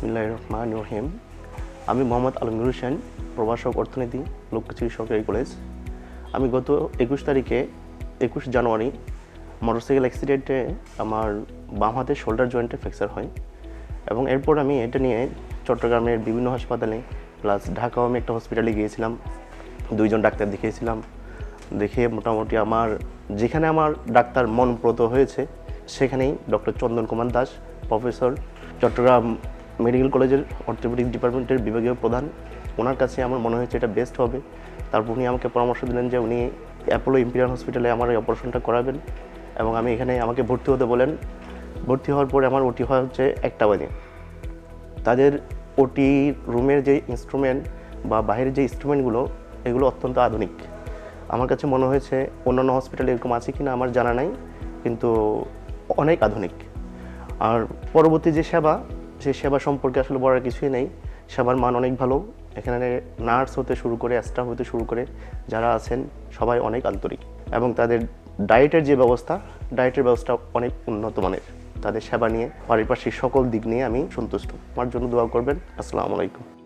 বিসমিল্লাহ রহমান রহিম। আমি মোহাম্মদ আলমগীর হোসেন, প্রভাষক, অর্থনীতি লক্ষ্যশ্রী সরকারি কলেজ। আমি গত একুশ তারিখে, একুশ জানুয়ারি, মোটরসাইকেল অ্যাক্সিডেন্টে আমার বাম হাতের শোল্ডার জয়েন্টে ফ্র্যাকচার হয় এবং এরপর আমি এটা নিয়ে চট্টগ্রামের বিভিন্ন হাসপাতালে, প্লাস ঢাকাও আমি একটা হসপিটালে গিয়েছিলাম। দুইজন ডাক্তার দেখিয়েছিলাম। দেখে মোটামুটি আমার, যেখানে আমার ডাক্তার মনপ্রত হয়েছে, সেখানেই doctor Chandan Kumar Das, professor Chittagong medical কলেজের অর্থোপেডিক ডিপার্টমেন্টের বিভাগীয় প্রধান। ওনার কাছে আমার মনে হয়েছে এটা বেস্ট হবে। তারপর উনি আমাকে পরামর্শ দিলেন যে উনি অ্যাপোলো ইম্পিরিয়াল হসপিটালে আমার এই অপারেশনটা করাবেন এবং আমি এখানে আমাকে ভর্তি হতে বলেন। ভর্তি হওয়ার পরে আমার ওটি হয় হচ্ছে একটা বাজে। তাদের ওটি রুমের যে ইনস্ট্রুমেন্ট বা বাইরের যে ইনস্ট্রুমেন্টগুলো এগুলো অত্যন্ত আধুনিক। আমার কাছে মনে হয়েছে অন্যান্য হসপিটালে এরকম আছে কি না আমার জানা নাই, কিন্তু অনেক আধুনিক। আর পরবর্তী যে সেবা সেই সেবা সম্পর্কে আসলে বলার কিছুই নেই। সেবার মান অনেক ভালো। এখানে নার্স হতে শুরু করে, স্টাফ হতে শুরু করে, যারা আছেন সবাই অনেক আন্তরিক এবং তাদের ডায়েটের যে ব্যবস্থা, ডায়েটের ব্যবস্থা অনেক উন্নত মানের। তাদের সেবা নিয়ে, পারিপার্শ্বিক সকল দিক নিয়ে আমি সন্তুষ্ট। আমার জন্য দোয়া করবেন। আসসালামু আলাইকুম।